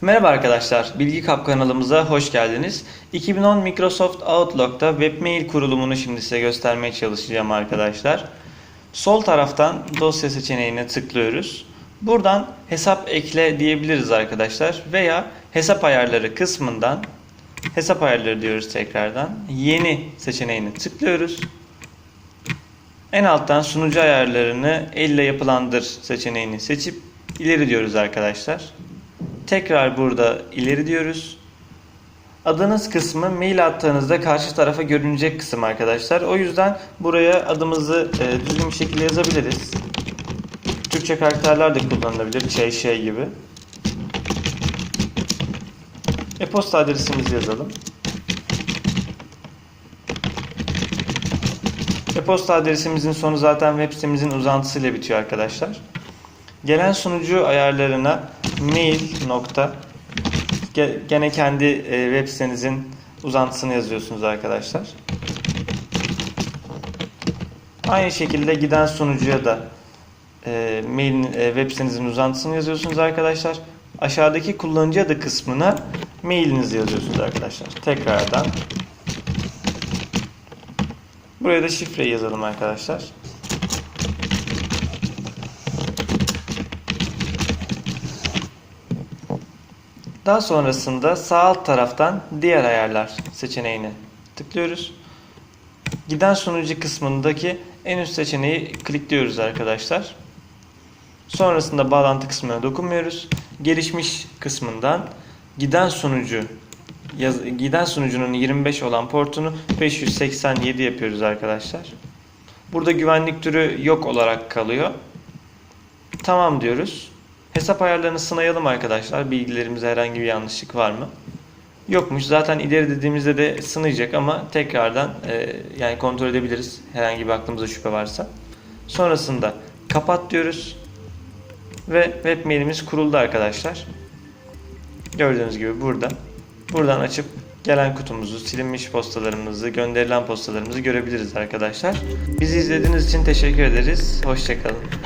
Merhaba arkadaşlar, Bilgi Kap kanalımıza hoş geldiniz. 2010 Microsoft Outlook'ta webmail kurulumunu şimdi size göstermeye çalışacağım arkadaşlar. Sol taraftan dosya seçeneğine tıklıyoruz. Buradan hesap ekle diyebiliriz arkadaşlar veya hesap ayarları kısmından hesap ayarları diyoruz tekrardan. Yeni seçeneğine tıklıyoruz. En alttan sunucu ayarlarını elle yapılandır seçeneğini seçip ileri diyoruz arkadaşlar. Tekrar burada ileri diyoruz. Adınız kısmı mail attığınızda karşı tarafa görünecek kısım arkadaşlar. O yüzden buraya adımızı e, düzgün bir şekilde yazabiliriz. Türkçe karakterler de kullanılabilir. Şey şey gibi. E-posta adresimizi yazalım. E-posta adresimizin sonu zaten web sitemizin uzantısıyla bitiyor arkadaşlar. Gelen sunucu ayarlarına mail nokta ge- gene kendi e, web sitenizin uzantısını yazıyorsunuz arkadaşlar. Aynı şekilde giden sunucuya da e, mailin e, web sitenizin uzantısını yazıyorsunuz arkadaşlar. Aşağıdaki kullanıcı adı kısmına mailinizi yazıyorsunuz arkadaşlar. Tekrardan Buraya da şifreyi yazalım arkadaşlar. Daha sonrasında sağ alt taraftan diğer ayarlar seçeneğine tıklıyoruz. Giden sunucu kısmındaki en üst seçeneği klikliyoruz arkadaşlar. Sonrasında bağlantı kısmına dokunmuyoruz. Gelişmiş kısmından giden sunucu yaz- giden sunucunun 25 olan portunu 587 yapıyoruz arkadaşlar. Burada güvenlik türü yok olarak kalıyor. Tamam diyoruz. Hesap ayarlarını sınayalım arkadaşlar. Bilgilerimizde herhangi bir yanlışlık var mı? Yokmuş. Zaten ileri dediğimizde de sınayacak ama tekrardan e, yani kontrol edebiliriz. Herhangi bir aklımıza şüphe varsa. Sonrasında kapat diyoruz. Ve web mailimiz kuruldu arkadaşlar. Gördüğünüz gibi burada. Buradan açıp gelen kutumuzu, silinmiş postalarımızı, gönderilen postalarımızı görebiliriz arkadaşlar. Bizi izlediğiniz için teşekkür ederiz. Hoşçakalın.